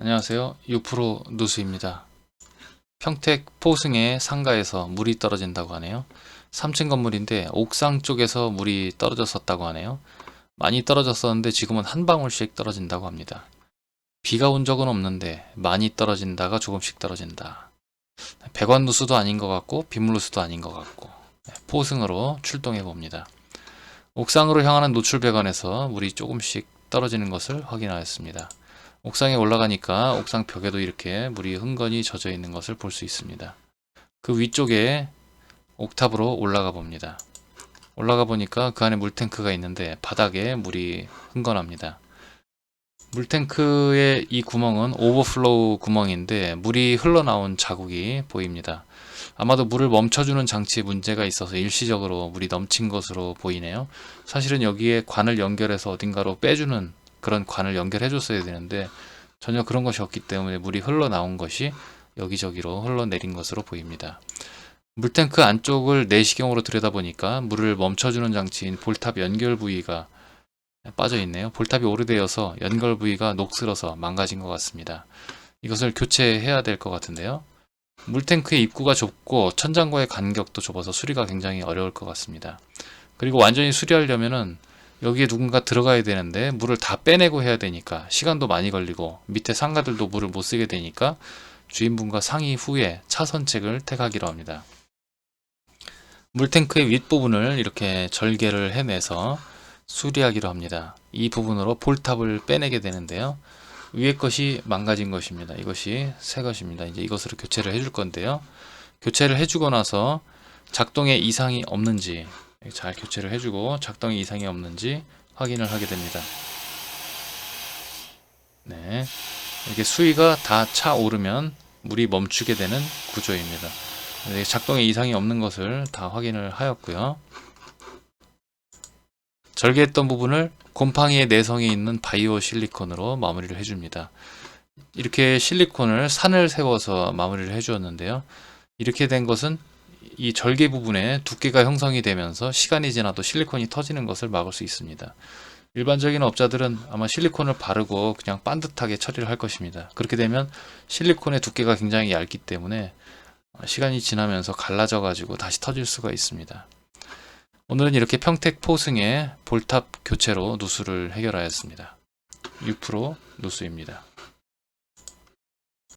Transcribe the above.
안녕하세요. 6% 누수입니다. 평택 포승의 상가에서 물이 떨어진다고 하네요. 3층 건물인데 옥상 쪽에서 물이 떨어졌었다고 하네요. 많이 떨어졌었는데 지금은 한 방울씩 떨어진다고 합니다. 비가 온 적은 없는데 많이 떨어진다가 조금씩 떨어진다. 배관 누수도 아닌 것 같고 빗물 누수도 아닌 것 같고 네, 포승으로 출동해 봅니다. 옥상으로 향하는 노출 배관에서 물이 조금씩 떨어지는 것을 확인하였습니다. 옥상에 올라가니까 옥상 벽에도 이렇게 물이 흥건히 젖어 있는 것을 볼 수 있습니다. 그 위쪽에 옥탑으로 올라가 봅니다. 올라가 보니까 그 안에 물탱크가 있는데 바닥에 물이 흥건합니다. 물탱크의 이 구멍은 오버플로우 구멍인데 물이 흘러나온 자국이 보입니다. 아마도 물을 멈춰주는 장치에 문제가 있어서 일시적으로 물이 넘친 것으로 보이네요. 사실은 여기에 관을 연결해서 어딘가로 빼주는 그런 관을 연결해 줬어야 되는데 전혀 그런 것이 없기 때문에 물이 흘러나온 것이 여기저기로 흘러내린 것으로 보입니다. 물탱크 안쪽을 내시경으로 들여다보니까 물을 멈춰주는 장치인 볼탑 연결 부위가 빠져 있네요. 볼탑이 오래되어서 연결 부위가 녹슬어서 망가진 것 같습니다. 이것을 교체해야 될 것 같은데요. 물탱크의 입구가 좁고 천장과의 간격도 좁아서 수리가 굉장히 어려울 것 같습니다. 그리고 완전히 수리하려면은 여기에 누군가 들어가야 되는데 물을 다 빼내고 해야 되니까 시간도 많이 걸리고 밑에 상가들도 물을 못 쓰게 되니까 주인분과 상의 후에 차선책을 택하기로 합니다. 물탱크의 윗부분을 이렇게 절개를 해내서 수리하기로 합니다. 이 부분으로 볼탑을 빼내게 되는데요. 위에 것이 망가진 것입니다. 이것이 새 것입니다. 이제 이것으로 교체를 해줄 건데요. 교체를 해주고 나서 작동에 이상이 없는지 잘 교체를 해주고 작동에 이상이 없는지 확인을 하게 됩니다. 네. 이렇게 수위가 다 차오르면 물이 멈추게 되는 구조입니다. 네, 작동에 이상이 없는 것을 다 확인을 하였고요. 절개했던 부분을 곰팡이의 내성이 있는 바이오 실리콘으로 마무리를 해줍니다. 이렇게 실리콘을 산을 세워서 마무리를 해주었는데요. 이렇게 된 것은 이 절개 부분에 두께가 형성이 되면서 시간이 지나도 실리콘이 터지는 것을 막을 수 있습니다. 일반적인 업자들은 아마 실리콘을 바르고 그냥 반듯하게 처리를 할 것입니다. 그렇게 되면 실리콘의 두께가 굉장히 얇기 때문에 시간이 지나면서 갈라져 가지고 다시 터질 수가 있습니다. 오늘은 이렇게 평택 포승의 볼탑 교체로 누수를 해결하였습니다. 6% 누수입니다.